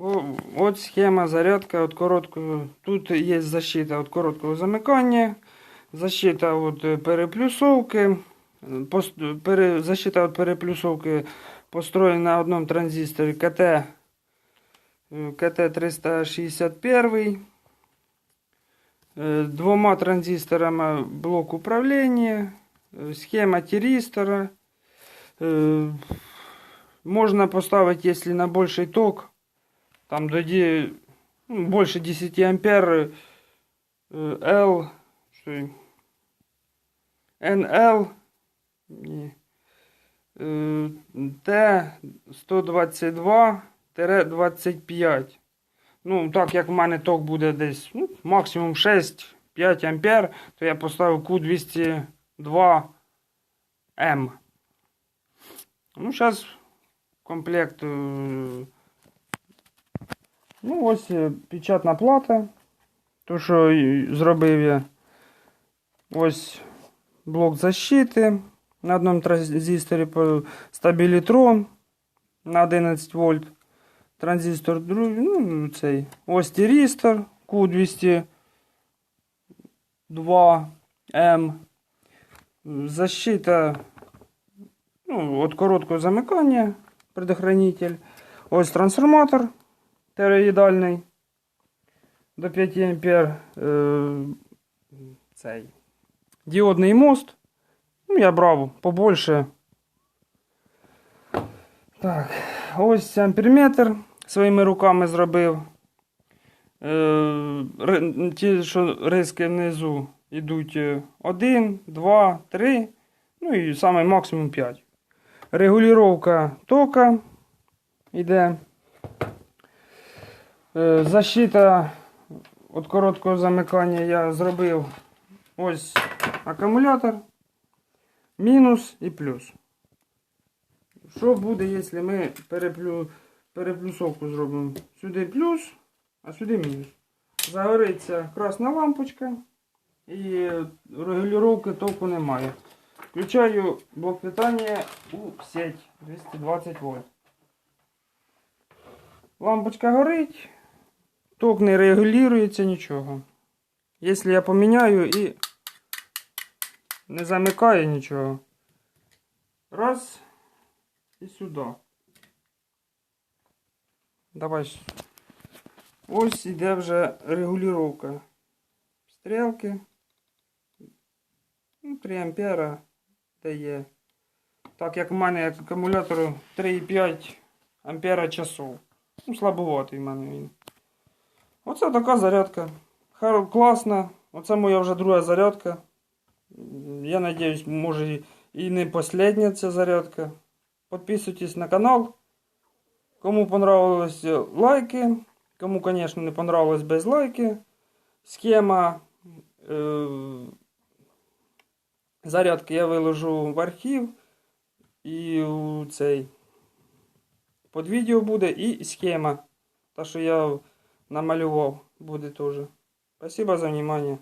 О, От схема зарядка от короткого. Тут є защита від короткого замикання, защита від переплюсовки. Защита від переплюсовки построєна на одному транзисторі КТ, е, КТ-361. Е, Двома транзисторами блок управління, е, схема тиристора. Е, Можна поставити, якщо на більший ток, там тоді ну, більше 10 ампер е, L, й- NL, ні, е, Т122-25. Ну, так як в мене ток буде десь ну, максимум 6-5 ампер, то я поставив Q202M. Ну, зараз комплект. Ну, ось е, печатна плата. То, що зробив я. Ось блок защити. На одному транзисторі стабілітрон на 11 вольт. Транзистор ну, цей. Ось тиристор Q202M. Защита ну, от короткого замикання, предохранитель. Ось трансформатор тероїдальний до 5 ампер. Е, цей. Діодний мост. Ну, я брав побольше. Так, ось амперметр своїми руками зробив. Е, ті, що риски внизу йдуть 1, 2, 3, ну і саме максимум 5. Регулювання тока йде. Е, Защита від короткого замикання я зробив ось акумулятор, мінус і плюс. Що буде, якщо ми переплю... переплюсовку зробимо? Сюди плюс, а сюди мінус. Загориться красна лампочка і регулювання току немає. Включаю блок питання у сеть 220 вольт. Лампочка горить, ток не регулюється нічого. Якщо я поміняю і не замикає нічого. Раз і сюди. Давай. Ось іде вже регулювання. Стрілки. Ну, 3 ампера дає. Так як в мене акумулятор 3,5 ампера часов. Ну, слабоватий в мене він. Оце така зарядка. Класна. Оце моя вже друга зарядка. Я надіюсь, може і не последня ця зарядка. Підписуйтесь на канал. Кому понравилось лайки. Кому, звісно, не понравилось без лайки. Схема е, зарядки я виложу в архів. І цей під відео буде і схема. Та, що я намалював, буде теж. Спасибо за внимание.